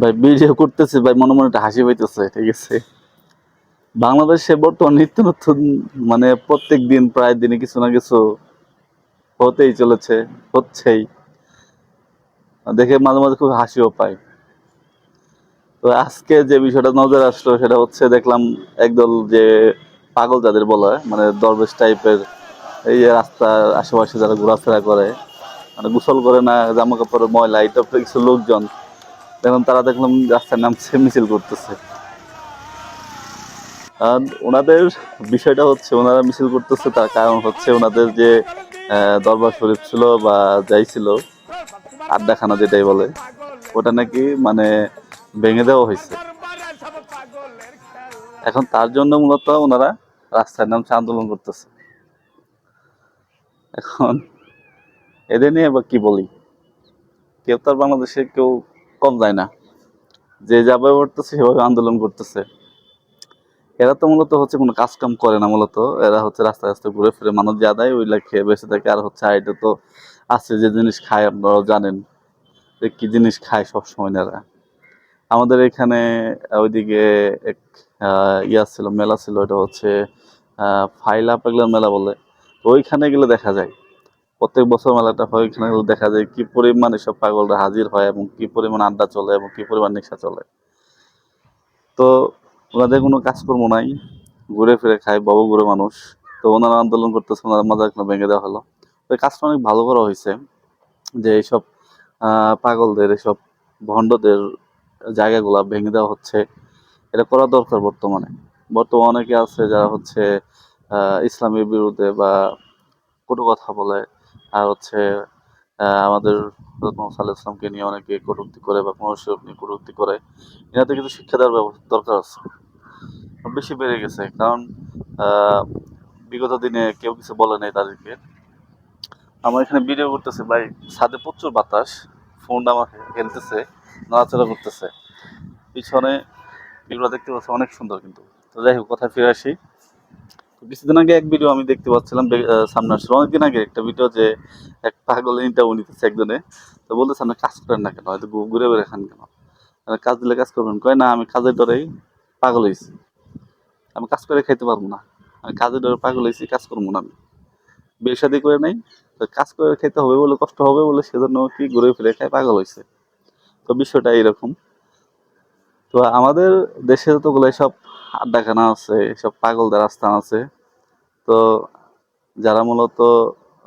ভাই ভিডিও করতেছি ভাই, মনে মনে একটা হাসি পাইতেছে, ঠিক আছে? বাংলাদেশে বর্তমান নিত্য নতুন মানে প্রত্যেক দিন প্রায় দিনে কিছু না কিছু হতেই চলেছে, হচ্ছেই। দেখে মাঝে মাঝে খুব হাসিও পায় তো আজকে যে বিষয়টা নজর আসলো, সেটা হচ্ছে দেখলাম একদল যে পাগল যাদের বলা হয় মানে দরবেশ টাইপের, এই যে রাস্তার আশেপাশে যারা ঘোরাফেরা করে মানে গোসল করে না জামা কাপড়ের ময়লা, এই টাইপের কিছু লোকজন দেখলাম তারা দেখলাম রাস্তার নামছে মিছিল করতেছে। আর ওনাদের বিষয়টা হচ্ছে, ওনারা মিছিল করতেছে, তার কারণ হচ্ছে ওনাদের যে দরবার শরীফ ছিল বা যাই ছিল, আড্ডাখানা যেটাই বলে, ওটা নাকি মানে ভেঙে দেওয়া হয়েছে। এখন তার জন্য মূলত ওনারা রাস্তার নামছে আন্দোলন করতেছে। এখন এদের নিয়ে এবার কি বলি? কেউ তো আর বাংলাদেশে কেউ কম যায় না। যে যাবে করতেছে, সেভাবে আন্দোলন করতেছে। এরা তো মূলত হচ্ছে কোনো কাজ কাম করে না মূলত। এরা হচ্ছে রাস্তায় রাস্তায় ঘুরে ফিরে মানুষ যা দেয় ওইগুলা খেয়ে বেঁচে থাকে। আর হচ্ছে আইটা তো আছে যে জিনিস খায় আপনারাও জানেন যে কি জিনিস খায় সবসময় এরা। আমাদের এখানে ওইদিকে এক ইয়া ছিল, মেলা ছিল এটা হচ্ছে ফাইলা পাগলার মেলা বলে। তো ওইখানে গেলে দেখা যায়। প্রত্যেক বছর মেলাটা হয় এখানে দেখা যায় কি পরিমাণ এসব পাগলরা হাজির হয় এবং কি পরিমাণ আড্ডা চলে এবং কি পরিমাণ নেশা চলে। তো ওনাদের কোনো কাজকর্ম নাই, ঘুরে ফিরে খায় বড় ঘুরে মানুষ। তো ওনারা আন্দোলন করতেছে, ওনারা মাজার এখানে ভেঙে দেওয়া হলো। তো কাজটা অনেক ভালো করা হয়েছে যে এইসব পাগলদের এসব ভণ্ডদের জায়গাগুলা ভেঙে দেওয়া হচ্ছে। এটা করা দরকার বর্তমানে। বর্তমানে অনেকে আছে যারা হচ্ছে ইসলামের বিরুদ্ধে বা কটু কথা বলে আর হচ্ছে আমাদের ইসলামকে নিয়ে অনেকে কটূক্তি করে বা কোনো শরীফ নিয়ে কটূক্তি করে এনাতে কিন্তু শিক্ষা দেওয়ার ব্যবস্থা দরকার আছে। বেশি বেড়ে গেছে, কারণ বিগত দিনে কেউ কিছু বলে নাই তাদেরকে। আমার এখানে ভিডিও করতেছে, ভাই, ছাদে প্রচুর বাতাস ফোনটা আমার খেলতেছে নড়াচড়া করতেছে। পিছনে এগুলো দেখতে পাচ্ছি অনেক সুন্দর কিন্তু। তো যাই হোক কথা ফিরে আসি। কিছুদিন আগে এক ভিডিও আমি দেখতে পাচ্ছিলাম সামনে আসলে। অনেকদিন আগে একটা ভিডিও যে এক পাগল ইন্টারভিউ নিতেছে একজনে। তো বলতেছে, আপনি কাজ করেন না কেন? হয়তো ঘুরে বেড়ে খান কেন? কাজ দিলে কাজ করবেন। কয়, না, আমি কাজের ডরেই পাগল হয়েছি। আমি কাজ করে খাইতে পারব না। আমি কাজের ডরে পাগল হয়েছি, কাজ করব না আমি। বিয়ে করে নাই, তো কাজ করে খেতে হবে বলে কষ্ট হবে বলে সেজন্য কি ঘুরে ফিরে খায় পাগল হয়েছে? তো বিষয়টা এইরকম। তো আমাদের দেশে যতগুলো এসব আড্ডাখানা আছে এসব পাগলদের আস্থান আছে। তো যারা মূলত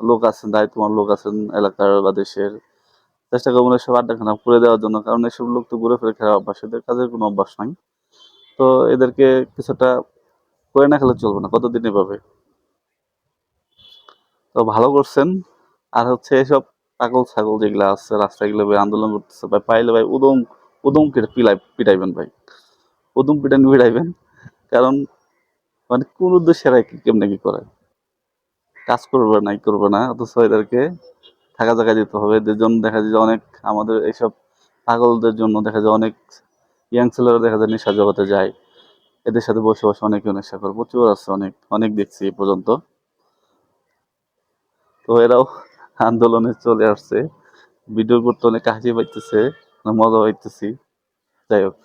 লোক আছেন দায়িত্ববান লোক আছেন এলাকার বা দেশের, চেষ্টা করবেন এসব আড্ডাখানা করে দেওয়ার জন্য, কারণ এসব লোক তো ঘুরে ফিরে খেলার অভ্যাস, এদের কাজের কোনো অভ্যাস নাই। তো এদেরকে কিছুটা করে না খেলে চলবে না, কতদিন এভাবে? তো ভালো করছেন। আর হচ্ছে এসব পাগল ছাগল যেগুলো আছে, রাস্তায় গেলে ভাই আন্দোলন করতেছে, ভাই পাইলে ভাই উদম উদম কেটে পিলাই, পিটাইবেন ভাই। উদম পিটান পিটাইবেন। কারণ মানে কোন উদ্দেশ্যে এরা কি কেমনে কি করে? কাজ করবে না করবে না, অথচ এদেরকে থাকা জায়গা দিতে হবে। এদের জন্য দেখা যায় যে অনেক আমাদের এইসব পাগলদের জন্য দেখা যায় অনেক ইয়াং ছেলেরা দেখা যায় নেশা জগতে যায়। এদের সাথে বসে বসে অনেকে নেশা করে, প্রচুর আছে অনেক অনেক দেখছি এই পর্যন্ত। তো এরাও আন্দোলনে চলে আসছে। ভিডিও করতে অনেক হাসি পাইতেছে মজা পাইতেছি। যাই হোক।